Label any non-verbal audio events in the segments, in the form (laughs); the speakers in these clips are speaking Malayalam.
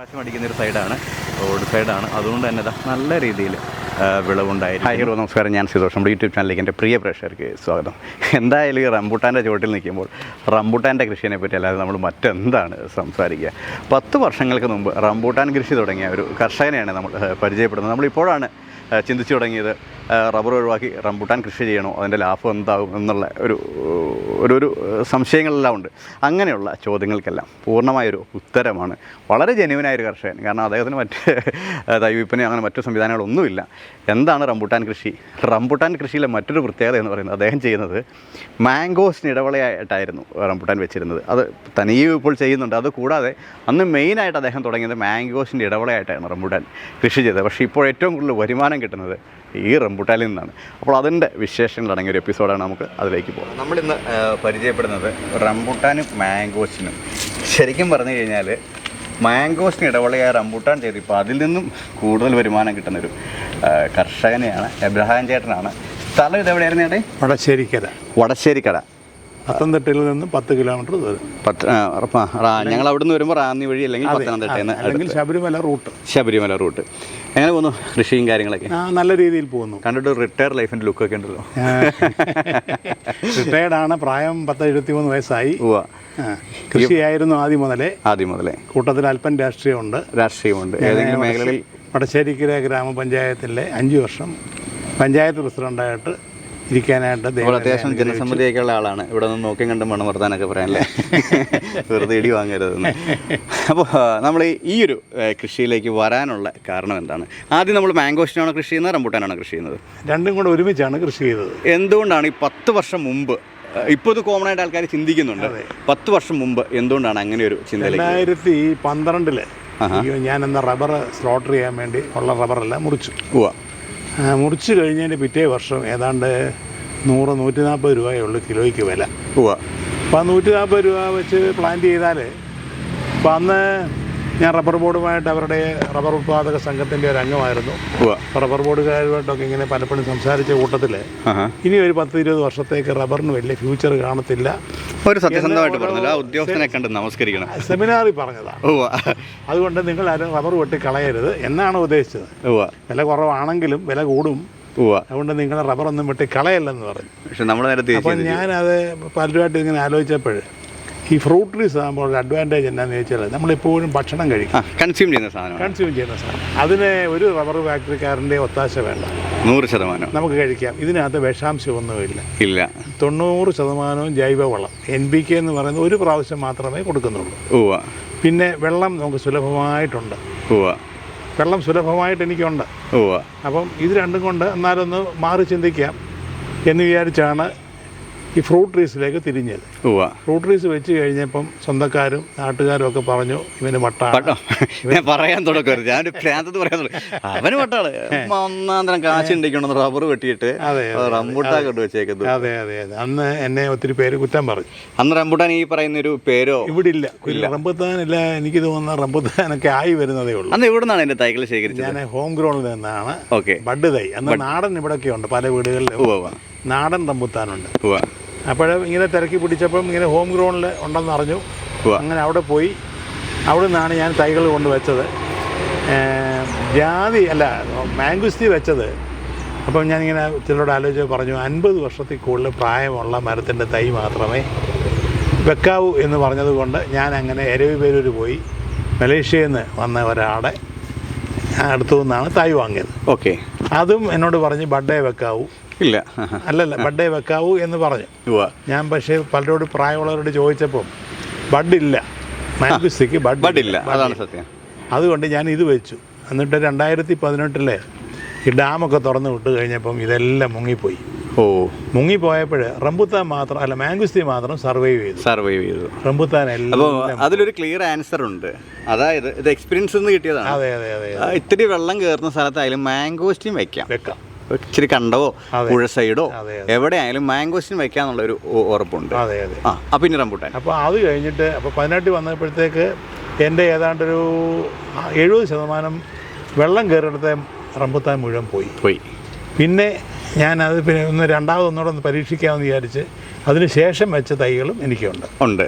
പ്രകാശം അടിക്കുന്ന ഒരു സൈഡാണ് റോഡ് സൈഡാണ്. അതുകൊണ്ട് തന്നെ നല്ല രീതിയിൽ വിളവുണ്ടായിരുന്നു ഹലോ നമസ്കാരം. ഞാൻ സിതോഷ് നമ്മുടെ യൂട്യൂബ് ചാനലിലേക്ക് എന്റെ പ്രിയ പ്രേക്ഷകർക്ക് സ്വാഗതം. എന്തായാലും ഈ റംബൂട്ടാന്റെ ചുവട്ടിൽ നിൽക്കുമ്പോൾ റംബൂട്ടാന്റെ കൃഷിയെ പറ്റി അല്ലാതെ നമ്മൾ മറ്റെന്താണ് സംസാരിക്കുക? പത്ത് വർഷങ്ങൾക്ക് മുമ്പ് റംബൂട്ടാൻ കൃഷി തുടങ്ങിയ ഒരു കർഷകനെയാണ് നമ്മൾ പരിചയപ്പെടുന്നത്. നമ്മളിപ്പോഴാണ് ചിന്തിച്ചു തുടങ്ങിയത്. റബ്ബർ ഒഴിവാക്കി റംബുട്ടാൻ കൃഷി ചെയ്യണോ? അതിന്റെ ലാഭം എന്താകും എന്നുള്ള ഒരു ഒരു ഒരു സംശയങ്ങളെല്ലാം ഉണ്ട്. അങ്ങനെയുള്ള ചോദ്യങ്ങൾക്കെല്ലാം പൂർണമായൊരു ഉത്തരമാണ്. വളരെ ജെന്യുവനായ ഒരു കർഷകൻ. കാരണം അദ്ദേഹത്തിന് മറ്റ് തൈവിപ്പനെ അങ്ങനെ മറ്റു സംവിധാനങ്ങളൊന്നുമില്ല. എന്താണ് റംബുട്ടാൻ കൃഷി? റംബുട്ടാൻ കൃഷിയിലെ മറ്റൊരു പ്രത്യേകത എന്ന് പറയുന്നത് അദ്ദേഹം ചെയ്യുന്നത് മാംഗോസിന് ഇടവേളയായിട്ടായിരുന്നു റംബൂട്ടാൻ വെച്ചിരുന്നത്. അത് തനിയും ഇപ്പോൾ ചെയ്യുന്നുണ്ട്. അത് കൂടാതെ അന്ന് മെയിനായിട്ട് അദ്ദേഹം തുടങ്ങിയത് മാംഗോസിന്റെ ഇടവളയായിട്ടാണ് റംബുട്ടാൻ കൃഷി ചെയ്തത്. പക്ഷേ ഇപ്പോൾ ഏറ്റവും കൂടുതൽ വരുമാനം കിട്ടുന്നത് ഈ റംബുട്ടാലിൽ നിന്നാണ്. അപ്പോൾ അതിന്റെ വിശേഷങ്ങളടങ്ങിയ ഒരു എപ്പിസോഡാണ് നമുക്ക് അതിലേക്ക് പോകാം. നമ്മളിന്ന് പരിചയപ്പെടുന്നത് റംബുട്ടാനും മാംഗോസിനും. ശരിക്കും പറഞ്ഞു കഴിഞ്ഞാൽ മാംഗോസിന് ഇടവളയായ റംബുട്ടാൻ ചെയ്ത് ഇപ്പോൾ അതിൽ നിന്നും കൂടുതൽ വരുമാനം കിട്ടുന്നൊരു കർഷകനെയാണ് എബ്രഹാം ചേട്ടനാണ്. സ്ഥലം ഇതെവിടെയായിരുന്നു ചേട്ടൻ? വടശ്ശേരിക്കട വടശ്ശേരിക്കട പത്തനംതിട്ടയിൽ നിന്ന് പത്ത് കിലോമീറ്റർ ദൂരം. പത്ത് ഞങ്ങൾ അവിടെ നിന്ന് വരുമ്പോൾ റാന്നി വഴി അല്ലെങ്കിൽ പത്തനംതിട്ടയിൽ നിന്ന് അല്ലെങ്കിൽ ശബരിമല റൂട്ട് ശബരിമല റൂട്ട് എങ്ങനെ പോകുന്നു കൃഷിയും കാര്യങ്ങളൊക്കെ? നല്ല രീതിയിൽ പോകുന്നു. കണ്ടിട്ട് റിട്ടയർ ലൈഫിന്റെ ലുക്കൊക്കെ ഉണ്ടല്ലോ. റിട്ടയർഡ് ആണ് പ്രായം പത്ത് എഴുപത്തി മൂന്ന് വയസ്സായി കൃഷിയായിരുന്നു ആദ്യം മുതലേ. ആദ്യം മുതലേ. കൂട്ടത്തിൽ അല്പം രാഷ്ട്രീയമുണ്ട്. രാഷ്ട്രീയമുണ്ട്. ഏതെങ്കിലും മേഖലകളിൽ വടശ്ശേരിക്കര ഗ്രാമപഞ്ചായത്തിലെ അഞ്ച് വർഷം പഞ്ചായത്ത് പ്രസിഡന്റായിട്ട് ഇരിക്കാനായിട്ട് നമ്മൾ അത്യാവശ്യം ജനസമ്മതിയൊക്കെ ഉള്ള ആളാണ്. ഇവിടെ നിന്ന് നോക്കി കണ്ടും വേണം വർത്താനൊക്കെ പറയാനല്ലേ? (laughs) വെറുതെ ഇടി വാങ്ങരുത് അപ്പോൾ നമ്മൾ ഈ ഒരു കൃഷിയിലേക്ക് വരാനുള്ള കാരണം എന്താണ്? ആദ്യം നമ്മൾ മാംഗോസ്റ്റിനാണോ കൃഷി ചെയ്യുന്നത് റംബൂട്ടാനാണോ കൃഷി ചെയ്യുന്നത്. രണ്ടും കൂടെ ഒരുമിച്ചാണ് കൃഷി ചെയ്തത്. എന്തുകൊണ്ടാണ് ഈ പത്ത് വർഷം മുമ്പ് ഇപ്പോൾ ഇത് കോമൺ ആയിട്ട് ആൾക്കാർ ചിന്തിക്കുന്നുണ്ട്. പത്ത് വർഷം മുമ്പ് എന്തുകൊണ്ടാണ് അങ്ങനെ ഒരു ചിന്ത രണ്ടായിരത്തി പന്ത്രണ്ടിൽ ഞാൻ എന്ന റബ്ബർ സ്ലോട്ടർ ചെയ്യാൻ വേണ്ടി ഉള്ള റബ്ബറെല്ലാം മുറിച്ചു. ആ, മുറിച്ച് കഴിഞ്ഞതിന്റെ പിറ്റേ വർഷം ഏതാണ്ട് നൂറ് നൂറ്റി നാൽപ്പത് രൂപയേ ഉള്ളൂ കിലോയ്ക്ക് വില. ഉവ അപ്പോൾ ആ നൂറ്റി നാൽപ്പത് രൂപ വെച്ച് പ്ലാന്റ് ചെയ്താൽ അപ്പോൾ അന്ന് ഞാൻ റബ്ബർ ബോർഡുമായിട്ട് അവരുടെ റബ്ബർ ഉത്പാദക സംഘത്തിന്റെ ഒരു അംഗമായിരുന്നു. റബ്ബർ ബോർഡുകാരുമായിട്ടൊക്കെ ഇങ്ങനെ പലപ്പോഴും സംസാരിച്ച കൂട്ടത്തിൽ ഇനി ഒരു പത്ത് ഇരുപത് വർഷത്തേക്ക് റബ്ബറിന് വലിയ ഫ്യൂച്ചർ കാണത്തില്ല. ഒരു സത്യസന്ധമായിട്ട് പറഞ്ഞല്ലോ. ആ ഉദ്യോഗസ്ഥനെ കണ്ട് നമസ്കരിക്കണം. സെമിനാറിൽ പറഞ്ഞതാണ് ഓ അതുകൊണ്ട് നിങ്ങൾ ആരും റബ്ബർ വെട്ടി കളയരുത്. എന്നാണ് ഉദ്ദേശിച്ചത്. ഓ വില കുറവാണെങ്കിലും വില കൂടും. അതുകൊണ്ട് നിങ്ങൾ റബ്ബറൊന്നും വെട്ടി കളയല്ലെന്ന് പറഞ്ഞു. പക്ഷെ നമ്മൾ നേരത്തെ അപ്പം ഞാനത് പലരുമായിട്ട് ഇങ്ങനെ ആലോചിച്ചപ്പോൾ ഈ ഫ്രൂട്ട് ട്രീസ് ആകുമ്പോൾ ഒരു അഡ്വാന്റേജ് എന്താണെന്ന് ചോദിച്ചാൽ നമ്മളെപ്പോഴും ഭക്ഷണം കഴിക്കും. കൺസ്യൂം ചെയ്യുന്ന സാധനം കൺസ്യൂം ചെയ്യുന്ന സാധനം. അതിന് ഒരു റബ്ബർ ഫാക്ടറിക്കാരന്റെ ഒത്താശ വേണ്ട. നൂറ് ശതമാനം നമുക്ക് കഴിക്കാം. ഇതിനകത്ത് വിഷാംശമൊന്നുമില്ല. ഇല്ല. തൊണ്ണൂറ് ശതമാനവും ജൈവവളം. എൻ ബി കെ എന്ന് പറയുന്ന ഒരു പ്രാവശ്യം മാത്രമേ കൊടുക്കുന്നുള്ളൂ. പിന്നെ വെള്ളം നമുക്ക് സുലഭമായിട്ടുണ്ട്. വെള്ളം സുലഭമായിട്ട് എനിക്കുണ്ട്. അപ്പം ഇത് രണ്ടും കൊണ്ട് എന്നാലൊന്ന് മാറി ചിന്തിക്കാം എന്ന് വിചാരിച്ചാണ് ഈ ഫ്രൂട്ട് ട്രീസിലേക്ക് തിരിഞ്ഞത്. ഉവ്വ വെച്ച് കഴിഞ്ഞപ്പം സ്വന്തക്കാരും നാട്ടുകാരും ഒക്കെ പറഞ്ഞു ഇവന് വട്ടാണ്. ഞാൻ പറയാൻ തുടക്കരുത്. ഞാൻ ഭ്രാന്തത്ത് പറയാൻ തുടങ്ങി അവന് വട്ടാൾ ഒന്നാം തരം കാശ് ഉണ്ടിക്കണം റബ്ബർ വെട്ടിയിട്ട് അതെ, റംബൂട്ടാൻ കൊണ്ട് വെച്ചേക്കുന്നത് അതെ അതെ അതെ. അന്ന് എന്നെ ഒത്തിരി പേര് കുറ്റം പറഞ്ഞു. അന്ന് റംബൂട്ടാൻ ഈ പറയുന്ന ഒരു പേരോ ഇവിടെ ഇല്ല. റംബുത്താനില്ല എനിക്ക് തോന്നുന്ന റംബുത്താനൊക്കെ ആയി വരുന്നതേ ഉള്ളൂ. അന്ന് ഇവിടെ നിന്നാണ് എന്റെ തൈകൾ ശേഖരിച്ചത്? ഞാൻ ഹോം ഗ്രൗണ്ടിൽ നിന്നാണ് ഓക്കെ. ബഡ് തൈ. അന്ന് നാടൻ ഇവിടെയൊക്കെ ഉണ്ട് പല വീടുകളിലും. നാടൻ റംബുത്താനുണ്ട് അപ്പോഴും ഇങ്ങനെ തിരക്കി പിടിച്ചപ്പം ഇങ്ങനെ ഹോം ഗ്രൗണ്ടിൽ ഉണ്ടെന്ന് അറിഞ്ഞു. അങ്ങനെ അവിടെ പോയി. അവിടെ നിന്നാണ് ഞാൻ തൈകൾ കൊണ്ടുവച്ചത്. വെച്ചത് ജാതി അല്ല മാംഗുസ്തി വെച്ചത്. അപ്പം ഞാനിങ്ങനെ ചിലരോട് ആലോചിച്ച് പറഞ്ഞു അൻപത് വർഷത്തിൽ കൂടുതൽ പ്രായമുള്ള മരത്തിന്റെ തൈ മാത്രമേ വെക്കാവൂ എന്ന് പറഞ്ഞതുകൊണ്ട് ഞാൻ അങ്ങനെ എരവി പേരൂർ പോയി മലേഷ്യയിൽ നിന്ന് വന്ന ഒരാളെ അടുത്തു നിന്നാണ് തൈ വാങ്ങിയത്. ഓക്കെ. അതും എന്നോട് പറഞ്ഞ് ബഡേ വെക്കാവൂ. ഇല്ല. അല്ലല്ല ബഡേ വെക്കാവൂ എന്ന് പറഞ്ഞു. ഞാൻ പക്ഷേ പലരോട് പ്രായമുള്ളവരോട് ചോദിച്ചപ്പോൾ ബഡില്ല. മാംഗുസ്തിക്ക് ബഡ് ബഡില്ല. അതാണ് സത്യം. അതുകൊണ്ട് ഞാൻ ഇത് വെച്ചു. എന്നിട്ട് രണ്ടായിരത്തി പതിനെട്ടിലെ ഈ ഡാമൊക്കെ തുറന്ന് വിട്ട് കഴിഞ്ഞപ്പം ഇതെല്ലാം മുങ്ങിപ്പോയി. ഓ. മുങ്ങിപ്പോയപ്പോൾ റംബുത്താൻ മാത്രം അല്ല മാംഗുസ്തി മാത്രം സർവൈവ് ചെയ്തു. സർവൈവ് ചെയ്തു. റംബുത്താൻ അപ്പോൾ അതിലൊരു ക്ലിയർ ആൻസർ ഉണ്ട്. അതായത് ഇത് എക്സ്പീരിയൻസ് നിന്ന് കിട്ടിയതാണ്. അതെ അതെ അതെ ഇത്തിരി വെള്ളം കയറുന്ന സ്ഥലത്തായാലും മാംഗോസ്റ്റിൻ വെക്കാം. വെക്കാം. ഇച്ചിരി കണ്ടവോ. പുഴ സൈഡോ? എവിടെയായാലും മാംഗോസിന് വെക്കാന്നുള്ള ഒരു ഉറപ്പുണ്ട്. അതെ അതെ. ആ അപ്പം ഇനി റംബൂട്ടാൻ. അപ്പോൾ അത് കഴിഞ്ഞിട്ട് അപ്പോൾ പതിനെട്ടിൽ വന്നപ്പോഴത്തേക്ക് എന്റെ ഏതാണ്ടൊരു ഒരു എഴുപത് ശതമാനം വെള്ളം കയറിയിടത്തെ റംബുത്താൻ മുഴുവൻ പോയി. പോയി. പിന്നെ ഞാൻ അത് പിന്നെ ഒന്ന് രണ്ടാമത് ഒന്നുകൂടെ ഒന്ന് പരീക്ഷിക്കാമെന്ന് വിചാരിച്ച് അതിന് ശേഷം വെച്ച തൈകളും എനിക്കുണ്ട്. ഉണ്ട്.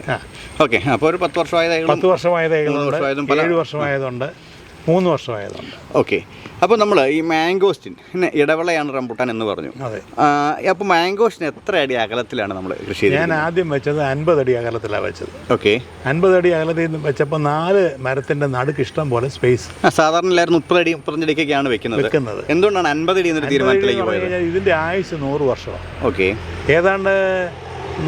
ഓക്കെ അപ്പോൾ ഒരു പത്ത് വർഷമായ തൈകൾ പത്ത് വർഷമായ തൈകളുണ്ട് ഏഴ് വർഷമായതുണ്ട്. മൂന്ന് വർഷമായതാണ്. ഓക്കെ അപ്പോൾ നമ്മൾ ഈ മാംഗോസ്റ്റിൻ പിന്നെ ഇടവിളയാണ് റംബുട്ടാൻ എന്ന് പറഞ്ഞു. അതെ. അപ്പോൾ മാംഗോസ്റ്റിൻ എത്ര അടി അകലത്തിലാണ് നമ്മൾ കൃഷി ഞാൻ ആദ്യം വെച്ചത് അൻപത് അടി അകലത്തിലാണ് വെച്ചത്. ഓക്കെ അൻപത് അടി അകലത്തിൽ നിന്ന് വെച്ചപ്പോൾ നാല് മരത്തിന്റെ നടുക്ക് ഇഷ്ടം പോലെ സ്പേസ് സാധാരണ എല്ലാവരും മുപ്പത് അടി മുപ്പത്തഞ്ചടിക്കൊക്കെയാണ് വെക്കുന്നത്. വെക്കുന്നത്. എന്തുകൊണ്ടാണ് അൻപത് അടി എന്നൊരു തീരുമാനത്തിലേക്ക് പോയത്? ഇതിന്റെ ആയുസ് നൂറ് വർഷമാണ്. ഓക്കെ ഏതാണ്ട്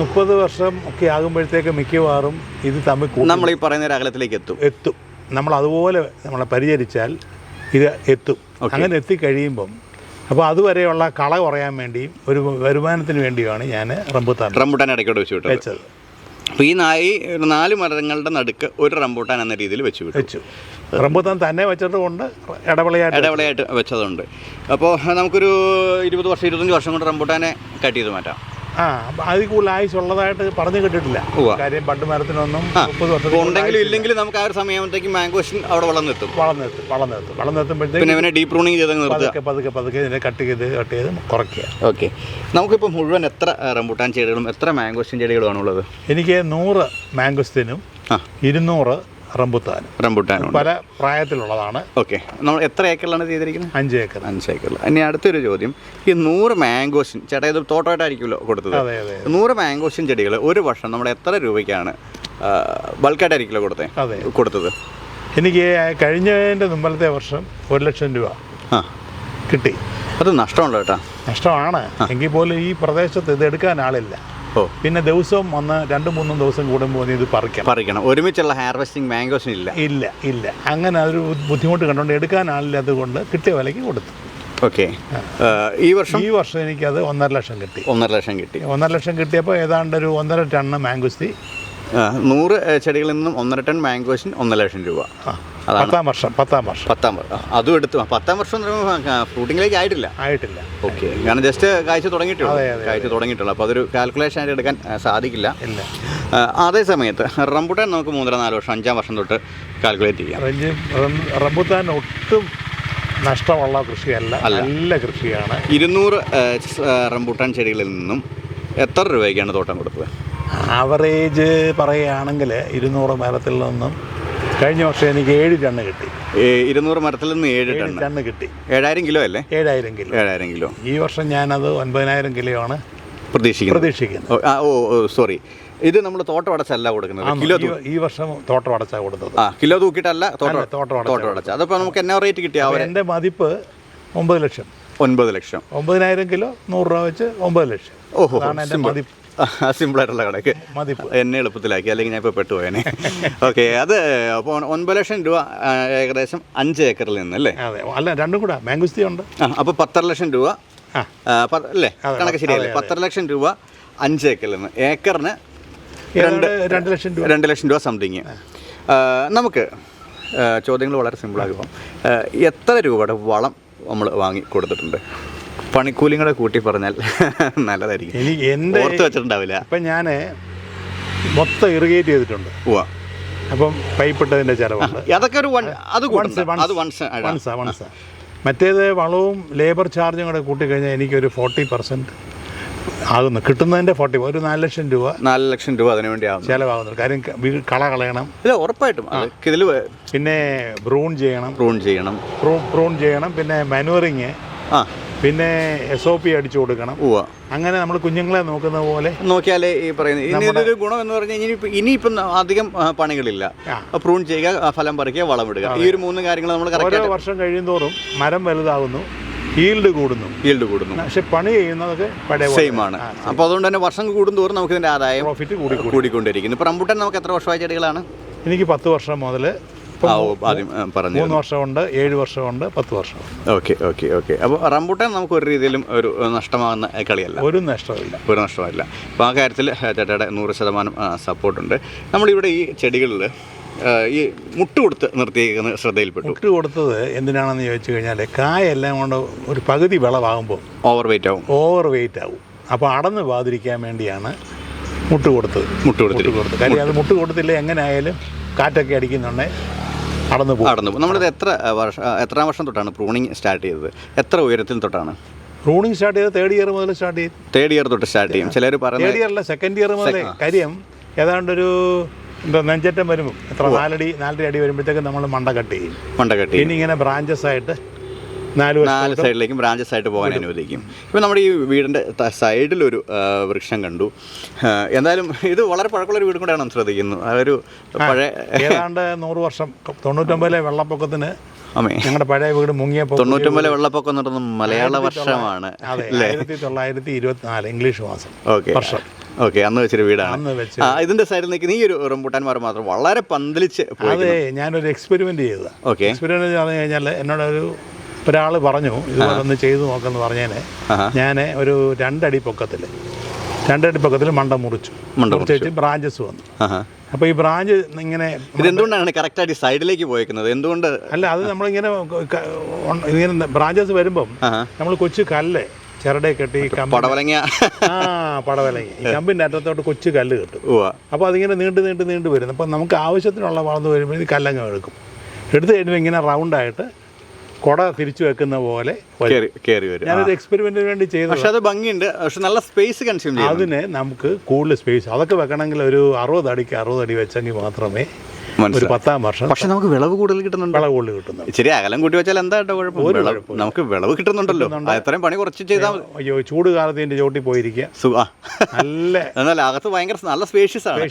മുപ്പത് വർഷം ഒക്കെ ആകുമ്പോഴത്തേക്ക് മിക്കവാറും ഇത് തമ്മിൽ നമ്മൾ ഈ പറയുന്ന ഒരു അകലത്തിലേക്ക് എത്തും. എത്തും. നമ്മൾ അതുപോലെ നമ്മളെ പരിചരിച്ചാൽ ഇത് എത്തും. അങ്ങനെ എത്തിക്കഴിയുമ്പം അപ്പോൾ അതുവരെയുള്ള കള കുറയാൻ വേണ്ടിയും ഒരു വരുമാനത്തിന് വേണ്ടിയുമാണ് ഞാൻ റംബുട്ടാൻ റംബുട്ടാൻ ഇടയ്ക്കോട് വെച്ച് വിട്ടു വെച്ചത്. അപ്പോൾ ഈ നായി നാല് മരങ്ങളുടെ നടുക്ക് ഒരു റംബുട്ടാൻ എന്ന രീതിയിൽ വെച്ച് വിട്ടു. വെച്ചു. റംബൂട്ടാൻ തന്നെ വെച്ചതുകൊണ്ട് കൊണ്ട് ഇടവിളയായിട്ട് ഇടവിളയായിട്ട് വെച്ചതുണ്ട്. അപ്പോൾ നമുക്കൊരു ഇരുപത് വർഷം ഇരുപത്തഞ്ച് വർഷം കൊണ്ട് റംബുട്ടാനെ കട്ട് ചെയ്ത് മാറ്റാം. ആ അതിൽ കൂടുതൽ ആയുസ് ഉള്ളതായിട്ട് പറഞ്ഞു കേട്ടിട്ടില്ല. കാര്യം പണ്ട് മരത്തിനൊന്നും മുപ്പത് അപ്പോൾ വർഷം ഉണ്ടെങ്കിലും ഇല്ലെങ്കിലും നമുക്ക് ആ ഒരു സമയത്തേക്ക് മാംഗോഷൻ അവിടെ വളർന്നെത്തും. വളർന്നെത്തും വളർന്നെത്തും. വളർന്നെത്തുമ്പോഴത്തേക്ക് ഡീപ് പ്രൂണിങ് ചെയ്ത് പതുക്കെ പതുക്കെ പതുക്കെ ഇതിനെ കട്ട് ചെയ്ത് കട്ട് ചെയ്ത് കുറയ്ക്കുക. ഓക്കെ നമുക്കിപ്പോൾ മുഴുവൻ എത്ര റംബൂട്ടാൻ ചെടികളും എത്ര മാംഗോസ്റ്റിൻ ചെടികളുമാണ് ഉള്ളത് എനിക്ക് നൂറ് മാംഗോസ്റ്റിനും ഇരുന്നൂറ് റംബുത്താനും റംബുട്ടാൻ പല പ്രായത്തിലുള്ളതാണ്. ഓക്കെ. നമ്മൾ എത്ര ഏക്കറിലാണ് ചെയ്തിരിക്കുന്നത്? അഞ്ച് ഏക്കർ അഞ്ച് ഏക്കറിൽ ഇനി അടുത്തൊരു ചോദ്യം. ഈ നൂറ് മാംഗോസിൻ ചേട്ടാ ഇത് തോട്ടമായിട്ടായിരിക്കുമല്ലോ കൊടുത്തത്. നൂറ് മാംഗോസിൻ ചെടികൾ ഒരു വർഷം നമ്മൾ എത്ര രൂപയ്ക്കാണ് ബൾക്കായിട്ടായിരിക്കുമല്ലോ കൊടുത്തത് അതെ. കൊടുത്തത്? എനിക്ക് കഴിഞ്ഞതിന്റെ മുമ്പത്തെ വർഷം ഒരു ലക്ഷം രൂപ ആ. കിട്ടി. അത് നഷ്ടമുണ്ടോ ചേട്ടാ? നഷ്ടമാണ്. എങ്കിൽ പോലും ഈ പ്രദേശത്ത് ഇത് എടുക്കാൻ ആളില്ല. പിന്നെ ദിവസവും വന്ന് രണ്ടും മൂന്നും ദിവസം കൂടുമ്പോൾ ഇത് പറിക്കണം. പറിക്കണം. ഒരുമിച്ചുള്ള ഹാർവെസ്റ്റിംഗ് മാംഗോസിൻ ഇല്ല ഇല്ല. ഇല്ല അങ്ങനെ അതൊരു ബുദ്ധിമുട്ട് കണ്ടുകൊണ്ട് എടുക്കാൻ ആളില്ലാത്തത് കൊണ്ട് കിട്ടിയ വിലയ്ക്ക് കൊടുത്തു. ഓക്കെ. ഈ വർഷം? ഈ വർഷം എനിക്കത് ഒന്നര ലക്ഷം കിട്ടി. ഒന്നര ലക്ഷം കിട്ടി. ഒന്നര ലക്ഷം കിട്ടിയപ്പോൾ ഏതാണ്ട് ഒരു ഒന്നര ടണ്ണ് മാംഗോസ്തി നൂറ് ചെടികളിൽ നിന്നും ഒന്നര ടൺ മാംഗോസിൻ ഒന്നര ലക്ഷം രൂപ. പത്താം വർഷം പത്താം വർഷം. പത്താം അതും എടുത്തു. പത്താം വർഷം ഫ്രൂട്ടിങ്ങിലേക്ക് ആയിട്ടില്ല. ആയിട്ടില്ല. ഓക്കെ. കാരണം ജസ്റ്റ് കാഴ്ച തുടങ്ങിയിട്ടുള്ളൂ. കാഴ്ച തുടങ്ങിയിട്ടുള്ളൂ. അപ്പോൾ അതൊരു കാൽക്കുലേഷൻ ആയിട്ട് എടുക്കാൻ സാധിക്കില്ല. ഇല്ല. അതേ സമയത്ത് റംബുട്ടാൻ നമുക്ക് മൂന്നര നാല് വർഷം അഞ്ചാം വർഷം തൊട്ട് കാൽക്കുലേറ്റ് ചെയ്യാം. റംബുട്ടാൻ ഒട്ടും നഷ്ടമുള്ള കൃഷിയല്ല. നല്ല കൃഷിയാണ്. ഇരുന്നൂറ് റംബുട്ടാൻ ചെടികളിൽ നിന്നും എത്ര രൂപയ്ക്കാണ് തോട്ടം കൊടുത്തത്? ആവറേജ് പറയുകയാണെങ്കിൽ ഇരുന്നൂറ് മരത്തിൽ നിന്നും കഴിഞ്ഞ വർഷം എനിക്ക് ഏഴ് ടണ്ണ് കിട്ടി. ഇരുന്നൂറ് മരത്തിൽ നിന്ന് ഏഴ് ടണ്ണ് ടൺ ടണ്ണ് കിട്ടി. ഏഴായിരം കിലോ അല്ലേ? ഏഴായിരം കിലോ. ഏഴായിരം കിലോ. ഈ വർഷം ഞാനത് ഒൻപതിനായിരം കിലോ ആണ് പ്രതീക്ഷിക്കുന്നത്. പ്രതീക്ഷിക്കുന്നത്. ഓ, സോറി ഇത് നമ്മൾ തോട്ടം അടച്ചല്ല കൊടുക്കുന്നത്. കിലോ ഈ- വർഷം തോട്ടം അടച്ചാ കൊടുത്തത്. ആ കിലോ തൂക്കിയിട്ടല്ല തോട്ടം അടച്ചാ അതപ്പോൾ നമുക്ക് എന്നാ റേറ്റ് കിട്ടിയ എന്റെ മതിപ്പ് ഒമ്പത് ലക്ഷം. ഒൻപത് ലക്ഷം. ഒമ്പതിനായിരം കിലോ നൂറ് രൂപ വെച്ച് ഒമ്പത് ലക്ഷം. ഓഹോ മതിപ്പ്. സിമ്പിൾ ആയിട്ടുള്ള കണക്ക് എന്നെ എളുപ്പത്തിലാക്കി അല്ലെങ്കിൽ ഞാൻ ഇപ്പോൾ പെട്ടുപോയനെ. ഓക്കെ അത് അപ്പോൾ ഒൻപത് ലക്ഷം രൂപ ഏകദേശം അഞ്ച് ഏക്കറിൽ നിന്ന് അല്ലേ അല്ല രണ്ടും കൂടെ മാംഗുസ്തി ഉണ്ട്. അപ്പോൾ പത്തര ലക്ഷം രൂപ അല്ലേ? കണക്ക് ശരിയല്ലേ. പത്തര ലക്ഷം രൂപ അഞ്ച് ഏക്കറിൽ നിന്ന്. ഏക്കറിന് രണ്ട് രണ്ട് ലക്ഷം രൂപ. രണ്ട് ലക്ഷം രൂപ സംതിങ്. നമുക്ക് ചോദ്യങ്ങൾ വളരെ സിമ്പിളാകും എത്ര രൂപയുടെ വളം നമ്മൾ വാങ്ങി കൊടുത്തിട്ടുണ്ട്? പണിക്കൂലിങ്ങളെ കൂട്ടി പറഞ്ഞാൽ നല്ലതായിരിക്കും. എനിക്ക് എന്റെ ഓർത്ത് വെച്ചിട്ടുണ്ടാവില്ല. ഇപ്പം ഞാൻ മൊത്തം ഇറിഗേറ്റ് ചെയ്തിട്ടുണ്ട്. പോവാ അപ്പം പൈപ്പ് ഇട്ടതിന്റെ ചിലവുണ്ട് അതൊക്കെ ഒരു വൺ അത് വൺസ് വൺസാ മറ്റേത് വളവും ലേബർ ചാർജും കൂടെ കൂട്ടിക്കഴിഞ്ഞാൽ എനിക്കൊരു ഫോർട്ടി പെർസെന്റ് ആകുന്നു. കിട്ടുന്നതിന്റെ ഫോർട്ടി ഒരു നാല് ലക്ഷം രൂപ നാല് ലക്ഷം രൂപ അതിനു വേണ്ടി ആകും ചിലവാകുന്നു കാര്യം കള കളയണം. ഇല്ല ഉറപ്പായിട്ടും. ഇതിൽ പിന്നെ ബ്രൂൺ ചെയ്യണം. ബ്രൂൺ ചെയ്യണം. ബ്രൂൺ ചെയ്യണം. പിന്നെ മാനുവറിങ് ആ. പിന്നെ എസ് ഒ പി അടിച്ചു കൊടുക്കണം. അങ്ങനെ നമ്മൾ കുഞ്ഞുങ്ങളെ നോക്കുന്ന പോലെ നോക്കിയാലേ ഈ പറയുന്നത് ഇനി ഇതൊരു ഗുണം എന്ന് പറഞ്ഞാൽ ഇനി ഇനിയിപ്പം അധികം പണികളില്ല. പ്രൂൺ ചെയ്യുക ഫലം പറിക്കുക വളം ഇടുക. ഈ ഒരു മൂന്ന് കാര്യങ്ങൾ നമ്മൾ ഓരോ വർഷം കഴിയുമോറും മരം വലുതാകുന്നു ഈൽഡ് കൂടുന്നു. ഈൽഡ് കൂടുന്നു. പക്ഷെ പണി ചെയ്യുന്നതൊക്കെ പഴയ സെയിം ആണ്. അപ്പോൾ അതുകൊണ്ട് തന്നെ വർഷം കൂടുന്തോറും നമുക്ക് ഇതിന്റെ ആദായം പ്രോഫിറ്റ് കൂടി കൂടി കൂടിക്കൊണ്ടിരിക്കുന്നു. ഇപ്പോൾ റംബുട്ടാൻ നമുക്ക് എത്ര വർഷമായ ചെടികളാണ്? എനിക്ക് പത്ത് വർഷം മുതൽ ആദ്യം പറഞ്ഞു മൂന്ന് വർഷമുണ്ട് ഏഴ് വർഷമുണ്ട് പത്ത് വർഷമുണ്ട്. Okay okay okay. അപ്പോൾ റംബൂട്ടാൻ നമുക്ക് ഒരു രീതിയിലും ഒരു നഷ്ടമാകുന്ന കളിയല്ല. ഒരു നഷ്ടമില്ല ഒരു നഷ്ടമില്ല അപ്പോൾ ആ കാര്യത്തിൽ ചേട്ടയുടെ നൂറ് ശതമാനം സപ്പോർട്ടുണ്ട്. നമ്മളിവിടെ ഈ ചെടികളിൽ ഈ മുട്ട് കൊടുത്ത് നിർത്തിയേക്കുന്ന ശ്രദ്ധയിൽപ്പെട്ടു. മുട്ട് കൊടുത്തത് എന്തിനാണെന്ന് ചോദിച്ചു കഴിഞ്ഞാൽ കായെല്ലാം കൊണ്ട് ഒരു പകുതി വിളവാകുമ്പോൾ ഓവർ വെയിറ്റ് ആവും. ഓവർ വെയിറ്റ് ആവും. അപ്പോൾ അടന്ന് പോകാതിരിക്കാൻ വേണ്ടിയാണ് മുട്ട് കൊടുത്തത്. മുട്ട് കൊടുത്തിരിക്കും കൊടുത്തത് കാര്യം അത് മുട്ട് കൊടുത്തില്ല എങ്ങനെ ആയാലും കാറ്റൊക്കെ അടിക്കുന്നുണ്ടെങ്കിൽ അടന്ന് പോകും. നടന്നു നമ്മളിത് എത്ര വർഷം എത്രാം വർഷം തൊട്ടാണ് പ്രൂണിങ് സ്റ്റാർട്ട് ചെയ്തത്? എത്ര ഉയരത്തിൽ തൊട്ടാണ്? പ്രൂണിങ് സ്റ്റാർട്ട് ചെയ്ത് തേർഡ് ഇയർ മുതൽ സ്റ്റാർട്ട് ചെയ്യും തേർഡ് ഇയർ തൊട്ട് സ്റ്റാർട്ട് ചെയ്യും. ചിലർ തേർഡ് പറയുന്നത് ഇയറിലെ സെക്കൻഡ് ഇയർ മുതൽ കാര്യം ഏതാണ്ടൊരു എന്താ നെഞ്ചറ്റം വരുമ്പോൾ എത്ര നാലടി നാലര അടി വരുമ്പോഴത്തേക്ക് നമ്മൾ മണ്ട കട്ട് ചെയ്യും. കട്ടി. ഇനി ഇങ്ങനെ ബ്രാഞ്ചസ് ആയിട്ട് നാല് സൈഡിലേക്കും ബ്രാഞ്ചസ് ആയിട്ട് പോകാൻ അനുവദിക്കും. ഇപ്പം നമ്മുടെ ഈ വീടിന്റെ സൈഡിലൊരു വൃക്ഷം കണ്ടു. എന്തായാലും ഇത് വളരെ പഴക്കമുള്ള ഒരു വീടും കൂടെയാണ് ശ്രദ്ധിക്കുന്നത്. അതൊരു പഴയ ഏതാണ്ട് നൂറ് വർഷം തൊണ്ണൂറ്റൊമ്പതിലെ വെള്ളപ്പൊക്കത്തിന് (laughs) ഞങ്ങളുടെ പഴയ വീട് മുങ്ങിയപ്പോൾ തൊണ്ണൂറ്റൊമ്പതിലെ വെള്ളപ്പൊക്കം എന്ന് പറയുന്നത് മലയാള വർഷമാണ്. ആയിരത്തി തൊള്ളായിരത്തി ഇരുപത്തിനാല് ഇംഗ്ലീഷ് മാസം ഓക്കെ. വർഷം. ഓക്കെ അന്ന് വെച്ചൊരു വീടാണ്. അന്ന് വെച്ച്. ആ ഇതിന്റെ സൈഡിൽ നിൽക്കുന്ന ഈ ഒരു റംബൂട്ടാൻമാർ മാത്രം വളരെ പന്തലിച്ച് അതെ ഞാനൊരു എക്സ്പെരിമെന്റ് ചെയ്തതാണ് ഓക്കെ. എക്സ്പെരിമെന്റ് പറഞ്ഞു കഴിഞ്ഞാൽ എന്നോടൊരു ഒരാൾ പറഞ്ഞു ഇതുപോലെ ഒന്ന് ചെയ്തു നോക്കെന്ന് പറഞ്ഞേനെ. ഞാൻ ഒരു രണ്ടടി പൊക്കത്തിൽ രണ്ടടി പൊക്കത്തിൽ മണ്ട മുറിച്ചു. മുറിച്ചു. ബ്രാഞ്ചസ് വന്നു. അപ്പോൾ ഈ ബ്രാഞ്ച് ഇങ്ങനെ ഇതെന്തുകൊണ്ടാണ് കറക്റ്റായിട്ട് സൈഡിലേക്ക് പോയേക്കുന്നത്? എന്തുകൊണ്ട്? അല്ല അത് നമ്മളിങ്ങനെ ഇങ്ങനെ ബ്രാഞ്ചസ് വരുമ്പം നമ്മൾ കൊച്ചു കല്ല് ചിരടെ കെട്ടി പടവലങ്ങ. ആ പടവലങ്ങി. ഈ കമ്പിന്റെ അറ്റത്തോട്ട് കൊച്ചു കല്ല് കിട്ടും. അപ്പോൾ അതിങ്ങനെ നീണ്ട് നീണ്ട് നീണ്ട് വരുന്നു. അപ്പം നമുക്ക് ആവശ്യത്തിനുള്ള വളർന്നു വരുമ്പോൾ ഇത് കല്ലങ്ങ എടുക്കും എടുത്തു കഴിഞ്ഞാൽ ഇങ്ങനെ റൗണ്ടായിട്ട് കുട തിരിച്ചു വെക്കുന്ന പോലെ കേറി വരും. ഞാനൊരു എക്സ്പെരിമെന്റിന് വേണ്ടി ചെയ്തു പക്ഷെ അത് ഭംഗിയുണ്ട്. പക്ഷെ നല്ല സ്പേസ് കൺസ്യൂം അതിന് നമുക്ക് കൂടുതൽ സ്പേസ് അതൊക്കെ വെക്കണമെങ്കിൽ ഒരു അറുപത് അടിക്ക് അറുപത് അടി വെച്ചെങ്കിൽ മാത്രമേ ഒരു മനസ്സിലായി പത്താം വർഷം. പക്ഷെ നമുക്ക് വിളവ് കൂടുതൽ കിട്ടുന്നുണ്ട്. വിളവ് കൂടുതൽ കിട്ടുന്നുണ്ട്. ഇച്ചിരി അകലം കൂട്ടി വെച്ചാൽ എന്താ കേട്ടോ കുഴപ്പം? നമുക്ക് വിളവ് കിട്ടുന്നുണ്ടല്ലോ. അത്രയും പണി കുറച്ച് ചെയ്താൽ അയ്യോ ചൂട് കാലത്ത് എന്റെ ചോട്ടി പോയിരിക്കുക നല്ല (laughs) എന്നാൽ അകത്ത് ഭയങ്കര നല്ല സ്പേഷ്യസ് ആണ്.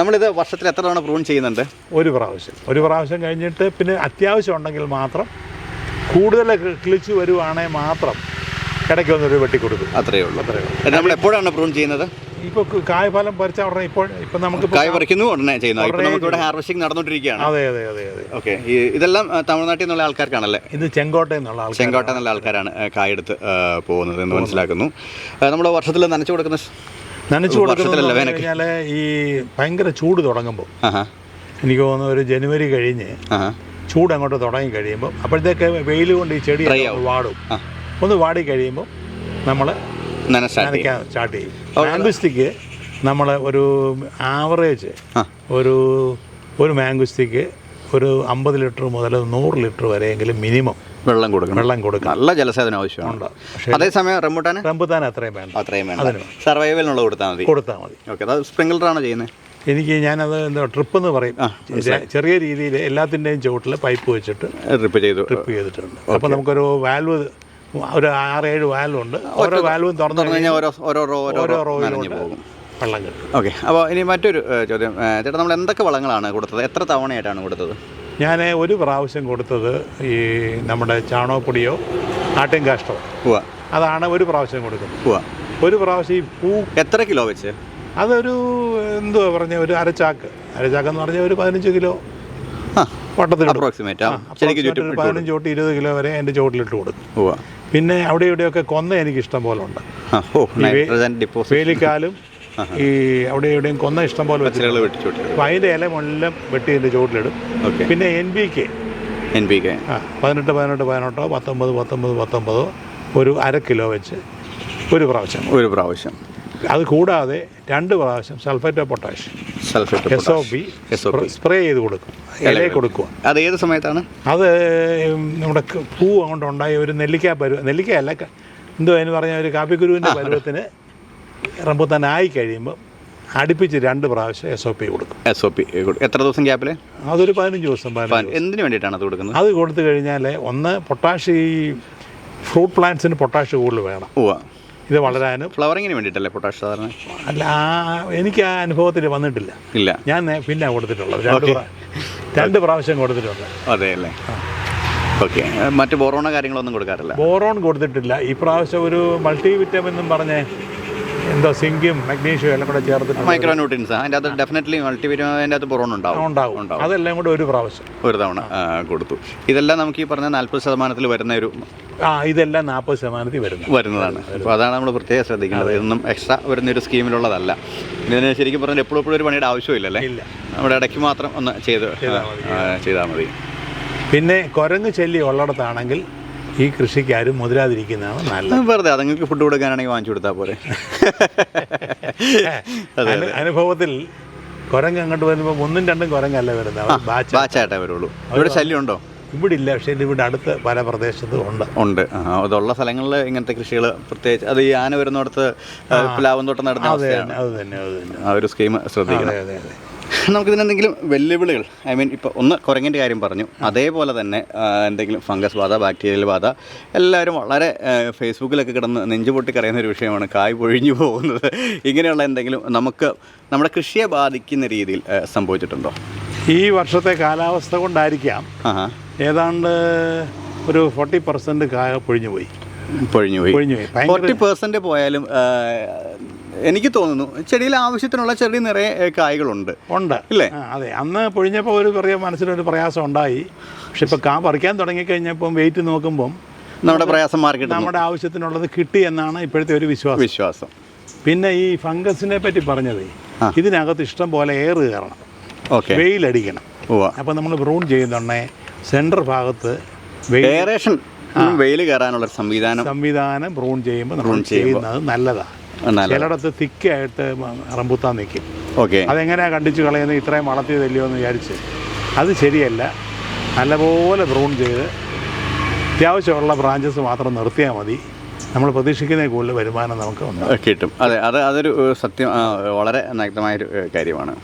നമ്മളിത് വർഷത്തിൽ എത്ര തവണ പ്രൂൺ ചെയ്യുന്നുണ്ട്? ഒരു പ്രാവശ്യം. ഒരു പ്രാവശ്യം കഴിഞ്ഞിട്ട് പിന്നെ അത്യാവശ്യം ഉണ്ടെങ്കിൽ മാത്രം കൂടുതൽ കിളിച്ച് വരുവാണെങ്കിൽ മാത്രം ഇടയ്ക്ക് വെട്ടി കൊടുക്കും അത്രയേ ഉള്ളൂ. നമ്മൾ എപ്പോഴാണ് പ്രൂൺ ചെയ്യുന്നത്? ഇപ്പോൾ കായ്ഫലം പറിച്ച ഉടനെ ഇപ്പോൾ ഇപ്പോൾ നമുക്ക് കായ പറിക്കുന്നു ഉടനെ ചെയ്യുന്നു. ഇപ്പോൾ നമുക്ക് ഇവിടെ ഹാർവെസ്റ്റിംഗ് നടന്നുകൊണ്ടിരിക്കുകയാണ്. അതെ അതെ അതെ അതെ. ഓക്കെ. ഇതെല്ലാം തമിഴ്നാട്ടിൽ നിന്നുള്ള ആൾക്കാർക്കാണല്ലേ? ഇത് ചെങ്കോട്ടയിൽ നിന്നുള്ള ആൾക്കാർ ചെങ്കോട്ട എന്നുള്ള ആൾക്കാരാണ് കായ എടുത്ത് ആ, പോകുന്നത് എന്ന് മനസ്സിലാക്കുന്നു. നമ്മൾ വർഷത്തിൽ നനച്ചു കൊടുക്കുന്ന നനച്ചു കൊടുക്കുന്നത് വർഷത്തിലല്ല, എന്ന് പറഞ്ഞാൽ ഈ ഭയങ്കര ചൂട് തുടങ്ങുമ്പോൾ. എനിക്ക് തോന്നുന്നു ഒരു ജനുവരി കഴിഞ്ഞ് ചൂട് അങ്ങോട്ട് തുടങ്ങി കഴിയുമ്പോൾ അപ്പോഴത്തേക്ക് വെയിൽ കൊണ്ട് ഈ ചെടി വാടും. ഒന്ന് വാടി കഴിയുമ്പോൾ നമ്മൾ സ്റ്റാർട്ട് ചെയ്യും. മാംഗുസ്റ്റിക്ക് നമ്മൾ ഒരു ആവറേജ് ഒരു ഒരു മാംഗുസ്റ്റിക്ക് ഒരു അമ്പത് ലിറ്റർ മുതൽ നൂറ് ലിറ്റർ വരെയെങ്കിലും മിനിമം വെള്ളം കൊടുക്കണം. വെള്ളം കൊടുക്കണം. നല്ല ജലസേചനം ആവശ്യമാണ്. അതേസമയം റംബുട്ടാൻ റംബുത്താൻ അത്രയും വേണ്ട. അത്രയും വേണ്ട. സർവൈവലിനുള്ള കൊടുത്താൽ മതി. കൊടുത്താൽ മതി. ഓക്കെ അത് സ്പ്രിംഗിളറാണോ ചെയ്യുന്നത്? എനിക്ക് ഞാനത് എന്താ ട്രിപ്പ് എന്ന് പറയും ചെറിയ രീതിയിൽ എല്ലാത്തിന്റെയും ചുവട്ടിൽ പൈപ്പ് വെച്ചിട്ട് ട്രിപ്പ് ചെയ്തു. ട്രിപ്പ് ചെയ്തിട്ടുണ്ട്. അപ്പോൾ നമുക്കൊരു വാൽവ് ഒരു ആറേഴ് വാൽവുണ്ട് ഓരോ വാൽവും തുറന്നു കഴിഞ്ഞാൽ ഓരോ ഓരോ ഓരോ ഓരോ റോ പോകും. വെള്ളം കിട്ടും. ഓക്കെ. അപ്പോൾ ഇനി മറ്റൊരു ചോദ്യം. ചേട്ടാ നമ്മൾ എന്തൊക്കെ വളങ്ങളാണ് കൊടുത്തത്? എത്ര തവണയായിട്ടാണ് കൊടുത്തത്? ഞാൻ ഒരു പ്രാവശ്യം കൊടുത്തത് ഈ നമ്മുടെ ചാണകപ്പൊടിയോ ആട്ടിൻ കാഷ്ടമോ ഉവ്വ. അതാണ് ഒരു പ്രാവശ്യം കൊടുക്കുന്നത്. പൂവ ഒരു പ്രാവശ്യം ഈ പൂ എത്ര കിലോ വെച്ച്? അതൊരു എന്തുവാ പറഞ്ഞ ഒരു അരച്ചാക്ക്. അരച്ചാക്ക് എന്ന് പറഞ്ഞാൽ ഒരു പതിനഞ്ച് കിലോ. ഒരു പതിനഞ്ച് തൊട്ട് ഇരുപത് കിലോ വരെ എന്റെ ചോട്ടിലിട്ട് കൊടുക്കും. പിന്നെ അവിടെ ഇവിടെയൊക്കെ കൊന്ന എനിക്ക് ഇഷ്ടം പോലെ ഉണ്ട്. വേലിക്കാലും ഈ അവിടെ എവിടെയും കൊന്ന ഇഷ്ടം പോലെ വെച്ചിട്ടുണ്ട്. അതിന്റെ ഇല മുല്ലം വെട്ടി എന്റെ ചോട്ടിലിടും പിന്നെ N B K. N B K. പതിനെട്ട് പതിനെട്ട് പതിനെട്ടോ പത്തൊമ്പത് പത്തൊമ്പത് പത്തൊമ്പതോ ഒരു അര കിലോ വെച്ച് ഒരു പ്രാവശ്യം. ഒരു പ്രാവശ്യം. അത് കൂടാതെ രണ്ട് പ്രാവശ്യം sulphate of potash sulphate S O P spray ചെയ്ത് കൊടുക്കും ഇലയെ കൊടുക്കുക അത് ഏത് സമയത്താണ്? അത് നമ്മുടെ പൂവ് പൂ അങ്ങോട്ട് ഉണ്ടായ ഒരു നെല്ലിക്ക പരുവ നെല്ലിക്കയല്ല എന്തോ അതിന് പറഞ്ഞ ഒരു കാപ്പിക്കുരുവിന്റെ പരുവത്തിന് റംബുത്താൻ ആയി കഴിയുമ്പോൾ അടുപ്പിച്ച് രണ്ട് പ്രാവശ്യം എസ് ഒ പി കൊടുക്കും. എസ് ഒ പി എത്ര ദിവസം ഗ്യാപ്പിൽ അതൊരു പതിനഞ്ച് ദിവസം എന്തിനു വേണ്ടിയിട്ടാണ് അത് കൊടുക്കുന്നത്? അത് കൊടുത്തു കഴിഞ്ഞാൽ ഒന്ന് പൊട്ടാഷ് ഈ ഫ്രൂട്ട് പ്ലാന്റ്സിന് പൊട്ടാഷ് കൂടുതൽ വേണം. ഇത് വളരാനും. ഫ്ലവറിങ്ങിന് വേണ്ടിയിട്ടല്ലേ പൊട്ടാഷ് സാധാരണ? അല്ല എനിക്ക് ആ അനുഭവത്തിൽ വന്നിട്ടില്ല. ഇല്ല. ഞാൻ പിന്നെ കൊടുത്തിട്ടുള്ളത്. രണ്ട് രണ്ട് പ്രാവശ്യം കൊടുത്തിട്ടുണ്ട്. അതെ അല്ലേ? ഓക്കെ മറ്റ് ബോറോണോ കാര്യങ്ങളൊന്നും കൊടുക്കാറില്ല? ബോറോൺ കൊടുത്തിട്ടില്ല. ഈ പ്രാവശ്യം ഒരു മൾട്ടി വിറ്റമിൻ എന്നും പറഞ്ഞ് എന്തോ സിങ്കും മഗ്നീഷ്യം എല്ലാം കൂടെ ചേർത്തിട്ട് മൈക്രോ ന്യൂട്രിയൻസ് അതിന്റെ അകത്ത് ഡെഫിനറ്റ്ലി മൾട്ടിവിറ്റമിൻ അതിന്റെ അകത്ത് ബോറോൺ ഉണ്ടാവും. ഉണ്ടാവും. അതെല്ലാം കൂടെ ഒരു പ്രാവശ്യം. ഒരു തവണ കൊടുത്തു. ഇതെല്ലാം നമുക്ക് ഈ പറഞ്ഞ നാൽപ്പത് ശതമാനത്തിൽ വരുന്ന ഒരു ആ ഇതെല്ലാം നാൽപ്പത് ശതമാനത്തിൽ വരുന്നു വരുന്നതാണ്. അപ്പോൾ അതാണ് നമ്മൾ പ്രത്യേകം ശ്രദ്ധിക്കേണ്ടത്. ഇതൊന്നും എക്സ്ട്രാ വരുന്ന ഒരു സ്കീമിലുള്ളതല്ല ഇതിന് ശരിക്കും പറഞ്ഞാൽ എപ്പോഴും എപ്പോഴും ഒരു പണിയുടെ ആവശ്യമില്ലല്ലേ? നമ്മുടെ ഇടയ്ക്ക് മാത്രം ഒന്ന് ചെയ്ത് ചെയ്താൽ മതി. പിന്നെ കുരങ്ങ് ശല്യം ഉള്ളിടത്താണെങ്കിൽ ഈ കൃഷിക്ക് ആരും മുതിരാതിരിക്കുന്നതാണ് നല്ലത്. (laughs) വെറുതെ അതുങ്ങൾക്ക് ഫുഡ് കൊടുക്കാനാണെങ്കിൽ വാങ്ങിച്ചു കൊടുത്താൽ പോരെ. (laughs) അതെ അനുഭവത്തിൽ കുരങ്ങ് അങ്ങോട്ട് വരുമ്പോൾ ഒന്നും രണ്ടും കുരങ്ങല്ല വരുന്നത്. ബാച്ചായിട്ടേ വരുള്ളൂ. ഇവിടെ ശല്യം ഉണ്ടോ ഇവിടെ ഇല്ല പക്ഷേ ഇവിടെ അടുത്ത് പല പ്രദേശത്തും ഉണ്ട്. ഉണ്ട്. അതുള്ള സ്ഥലങ്ങളിൽ ഇങ്ങനത്തെ കൃഷികൾ പ്രത്യേകിച്ച് അത് ഈ ആന വരുന്നിടത്ത് പ്ലാവൻ തോട്ടം നടന്ന അത് അവസ്ഥയാണ്. അത് തന്നെ അത് തന്നെ. ആ ഒരു സ്കീം ശ്രദ്ധിക്കണം. അതെ അതെ അതെ. നമുക്കിതിനെന്തെങ്കിലും വെല്ലുവിളികൾ? ഐ മീൻ ഇപ്പോൾ ഒന്ന് കുരങ്ങിന്റെ കാര്യം പറഞ്ഞു. അതേപോലെ തന്നെ എന്തെങ്കിലും ഫംഗസ് ബാധ ബാക്ടീരിയൽ ബാധ എല്ലാവരും വളരെ ഫേസ്ബുക്കിലൊക്കെ കിടന്ന് നെഞ്ചു പൊട്ടി കരയുന്ന ഒരു വിഷയമാണ് കായ് പൊഴിഞ്ഞു പോകുന്നത്. ഇങ്ങനെയുള്ള എന്തെങ്കിലും നമുക്ക് നമ്മുടെ കൃഷിയെ ബാധിക്കുന്ന രീതിയിൽ സംഭവിച്ചിട്ടുണ്ടോ? ഈ വർഷത്തെ കാലാവസ്ഥ കൊണ്ടായിരിക്കാം. ഏതാണ്ട് ഒരു ഫോർട്ടി പെർസെന്റ് കായ പൊഴിഞ്ഞു പോയി. പൊഴിഞ്ഞു പോയി. പൊഴിഞ്ഞു പോയി. ഫോർട്ടി പെർസെന്റ് പോയാലും എനിക്ക് തോന്നുന്നു ചെടിയിൽ ആവശ്യത്തിനുള്ള ചെടി നിറയെ കായ്കളുണ്ട്. ഉണ്ട്. ഇല്ലേ? അതെ. അന്ന് പൊഴിഞ്ഞപ്പോൾ ഒരു ചെറിയ മനസ്സിലൊരു പ്രയാസം ഉണ്ടായി. പക്ഷെ ഇപ്പോൾ കാ പറിക്കാൻ തുടങ്ങിക്കഴിഞ്ഞപ്പം വെയിറ്റ് നോക്കുമ്പം നമ്മുടെ പ്രയാസം മാർക്കറ്റ് നമ്മുടെ ആവശ്യത്തിനുള്ളത് കിട്ടി എന്നാണ് ഇപ്പോഴത്തെ ഒരു വിശ്വാസം. വിശ്വാസം. പിന്നെ ഈ ഫംഗസിനെ പറ്റി പറഞ്ഞത് ഇതിനകത്ത് ഇഷ്ടം പോലെ എയർ കയറണം. ഓക്കെ. വെയിലടിക്കണം. അടിക്കണം അപ്പോൾ നമ്മൾ ബ്രൂൺ ചെയ്യുന്നുണ്ടേ സെന്റർ ഭാഗത്ത് വെയിൽ കയറാനുള്ള സംവിധാനം. സംവിധാനം ബ്രൂൺ ചെയ്യുമ്പോൾ നമ്മൾ ചെയ്യുന്നത് നല്ലതാണ് നല്ല ചിലയിടത്ത് തിക്കായിട്ട് റംബുത്താൻ നിൽക്കും ഓക്കെ. അതെങ്ങനെയാണ് കണ്ടിച്ച് കളയുന്നത്? ഇത്രയും വളർത്തിയതല്ലയോ എന്ന് വിചാരിച്ച്. അത് ശരിയല്ല. നല്ലപോലെ ബ്രൂൺ ചെയ്ത് അത്യാവശ്യമുള്ള ബ്രാഞ്ചസ് മാത്രം നിർത്തിയാൽ മതി. നമ്മൾ പ്രതീക്ഷിക്കുന്ന കൂടുതൽ വരുമാനം നമുക്ക് കിട്ടും. അതെ അത് അതൊരു സത്യം വളരെ നഗ്നമായൊരു ഒരു കാര്യമാണ്.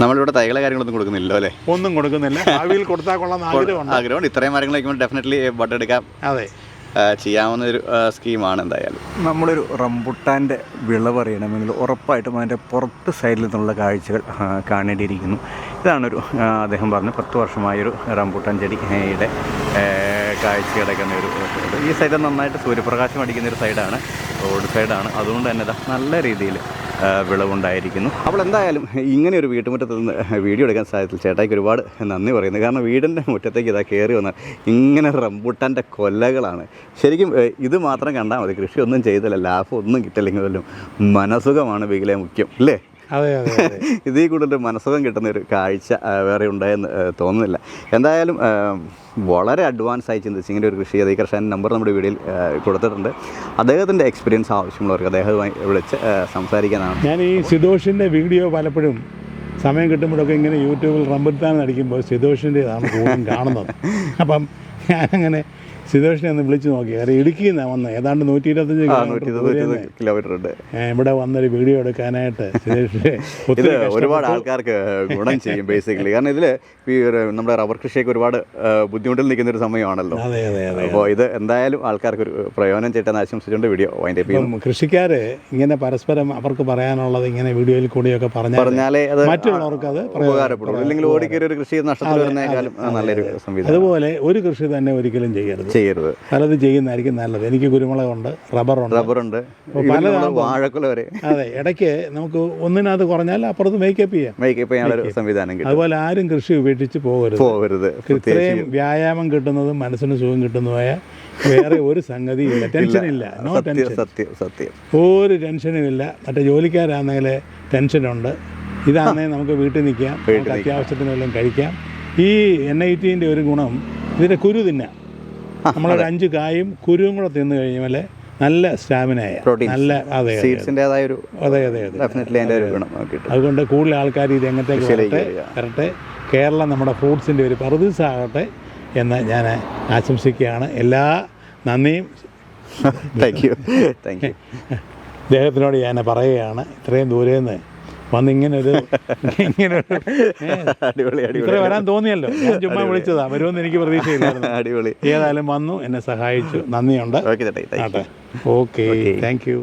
നമ്മളിവിടെ തൈകളെ കാര്യങ്ങളൊന്നും കൊടുക്കുന്നില്ലോ അല്ലേ? ഒന്നും കൊടുക്കുന്നില്ല. ഭാവിയിൽ കൊടുത്താൽ കൊള്ളാം ആഗ്രഹമുണ്ട്. ആഗ്രഹമുണ്ട്. ഇത്രയും മരങ്ങൾ വയ്ക്കുമ്പോൾ ഡെഫിനറ്റ്ലി ബഡ് എടുക്കാം. അതെ. ചെയ്യാവുന്ന ഒരു സ്കീമാണ് എന്തായാലും. നമ്മളൊരു റംബുട്ടാന്റെ വിളവ് അറിയണമെങ്കിൽ ഉറപ്പായിട്ടും അതിന്റെ പുറത്ത് സൈഡിൽ നിന്നുള്ള കാഴ്ചകൾ കാണേണ്ടിയിരിക്കുന്നു. ഇതാണൊരു അദ്ദേഹം പറഞ്ഞു പത്ത് വർഷമായൊരു റംബുട്ടാൻ ചെടിയുടെ കാഴ്ച കിടക്കുന്ന ഒരു. ഈ സൈഡ് നന്നായിട്ട് സൂര്യപ്രകാശം അടിക്കുന്ന ഒരു സൈഡാണ് റോഡ് സൈഡാണ് അതുകൊണ്ട് തന്നെ നല്ല രീതിയിൽ വിളവുണ്ടായിരിക്കുന്നു. അപ്പോൾ എന്തായാലും ഇങ്ങനെ ഒരു വീട്ടുമുറ്റത്ത് നിന്ന് വീഡിയോ എടുക്കാൻ സാധ്യത ചേട്ടായിക്ക് ഒരുപാട് നന്ദി പറയുന്നു. കാരണം വീടിന്റെ മുറ്റത്തേക്ക് ഇതാ കയറി വന്നാൽ ഇങ്ങനെ റംബുട്ടാന്റെ കൊല്ലകളാണ് ശരിക്കും ഇത് മാത്രം കണ്ടാൽ മതി. കൃഷിയൊന്നും ചെയ്തില്ല. ലാഭം ഒന്നും കിട്ടില്ലെങ്കിലും മനസുഖമാണ് ബിഗിലെ മുഖ്യം അല്ലേ? അതെ അതെ ഇതിൽ കൂടുതൽ മനസ്സുഖം കിട്ടുന്ന ഒരു കാഴ്ച വേറെ ഉണ്ടായെന്ന് തോന്നുന്നില്ല. എന്തായാലും വളരെ അഡ്വാൻസ് ആയി ചിന്തിച്ച് ഇങ്ങനെ ഒരു കൃഷി അതേ കർഷകൻ നമ്പർ നമ്മുടെ വീഡിയോയിൽ കൊടുത്തിട്ടുണ്ട്. അദ്ദേഹത്തിന്റെ എക്സ്പീരിയൻസ് ആവശ്യമുള്ളവർക്ക് അദ്ദേഹവുമായി വിളിച്ച് സംസാരിക്കാനാണ്. ഞാൻ ഈ സിദോഷിന്റെ വീഡിയോ പലപ്പോഴും സമയം കിട്ടുമ്പോഴൊക്കെ ഇങ്ങനെ യൂട്യൂബിൽ റംബുട്ടാൻ അടിക്കുമ്പോൾ സിദോഷിന്റെതാണ് കൂടുതലും കാണുന്നത്. (laughs) അപ്പം ഞാനങ്ങനെ സിദോഷിനെ ഒന്ന് വിളിച്ചു നോക്കി. കാരണം ഇടുക്കിയിൽ നിന്നാണ് വന്നത് ഏതാണ്ട് നൂറ്റി ഇരുപത്തഞ്ച് കിലോമീറ്റർ ഉണ്ട് ഇവിടെ വന്നൊരു വീഡിയോ എടുക്കാനായിട്ട് ഇത് ഒരുപാട് ആൾക്കാർക്ക് ഗുണം ചെയ്യും ബേസിക്കലി കാരണം ഇതിൽ ഈ നമ്മുടെ റബ്ബർ കൃഷിയൊക്കെ ഒരുപാട് ബുദ്ധിമുട്ടിൽ നിൽക്കുന്ന ഒരു സമയമാണല്ലോ. അതെ അതെ അതെ അപ്പോൾ ഇത് എന്തായാലും ആൾക്കാർക്ക് ഒരു പ്രയോജനം ചെയ്യട്ടെന്ന് ആശംസിച്ചുകൊണ്ട് വീഡിയോ വൈൻഡ് അപ്പ് കൃഷിക്കാർ ഇങ്ങനെ പരസ്പരം അവർക്ക് പറയാനുള്ളത് ഇങ്ങനെ വീഡിയോയിൽ കൂടിയൊക്കെ പറഞ്ഞാലേ അത് മറ്റുള്ളവർക്ക് അത് ഉപകാരപ്പെടും ഇല്ലെങ്കിൽ ഓടിക്കൊരു ഒരു കൃഷി നഷ്ടത്തിൽ വരുന്നേക്കാളും നല്ലൊരു സംവിധാനം. അതുപോലെ ഒരു കൃഷി തന്നെ ഒരിക്കലും ചെയ്യരുത്. ചെയ്യരുത്. പലത് ചെയ്യുന്നതായിരിക്കും നല്ലത്. എനിക്ക് കുരുമുളകുണ്ട് റബ്ബറുണ്ട്. റബ്ബറുണ്ട്. വാഴക്കുല വരെ. അതെ ഇടയ്ക്ക് നമുക്ക് ഒന്നിനകത്ത് കുറഞ്ഞാൽ അപ്പുറത്ത് മേക്കപ്പ് ചെയ്യാം. മേക്കപ്പ് ചെയ്യാനുള്ള സംവിധാനം കിട്ടും. അതുപോലെ ആരും കൃഷി ഉപേക്ഷിച്ച് പോകരുത്. പോകരുത് ഇത്രയും വ്യായാമം കിട്ടുന്നതും മനസ്സിന് സുഖം കിട്ടുന്നതുമായ വേറെ ഒരു സംഗതി ഇല്ല. ടെൻഷൻ ഇല്ല. നോ ടെൻഷൻ സത്യം സത്യം. ഒരു ടെൻഷനും ഇല്ല. മറ്റേ ജോലിക്കാരാണെങ്കിൽ ടെൻഷനുണ്ട് ഇതാണെങ്കിൽ നമുക്ക് വീട്ടിൽ നിൽക്കാം. നമുക്ക് അത്യാവശ്യത്തിന് കഴിക്കാം. ഈ എൻ ഐ ടിന്റെ ഒരു ഗുണം ഇതിന്റെ കുരു തിന്നാം. നമ്മളൊരു അഞ്ച് കായും കുരുവും കൂടെ തിന്നു കഴിഞ്ഞാൽ നല്ല സ്റ്റാമിനയായ നല്ല അതെ സീഡ്സിന്റെതായ ഒരു അതെ അതെ അതെ. ഡെഫിനറ്റ്ലി അതിന്റെ ഒരു ഗുണം അതുകൊണ്ട് കൂടുതൽ ആൾക്കാർ ഇത് എങ്ങനത്തേക്ക് വരട്ടെ വരട്ടെ. കേരളം നമ്മുടെ ഫ്രൂട്ട്സിന്റെ ഒരു പറുദീസാകട്ടെ എന്ന് ഞാൻ ആശംസിക്കുകയാണ്. എല്ലാ നന്ദിയും. താങ്ക് യു താങ്ക് യു അദ്ദേഹത്തിനോട് ഞാൻ പറയുകയാണ് ഇത്രയും ദൂരെ നിന്ന് വന്ന് ഇങ്ങനെ ഒരു ഇങ്ങനെ (laughs) അടിപൊളി അടിപൊളി. വരാൻ തോന്നിയല്ലോ. ഞാൻ ചുമ്മാ വിളിച്ചതാ. വരുമെന്ന് എനിക്ക് പ്രതീക്ഷയില്ലായിരുന്നു. (laughs) അടിപൊളി. ഏതായാലും വന്നു എന്നെ സഹായിച്ചു. നന്ദിയുണ്ട്. Okay thank you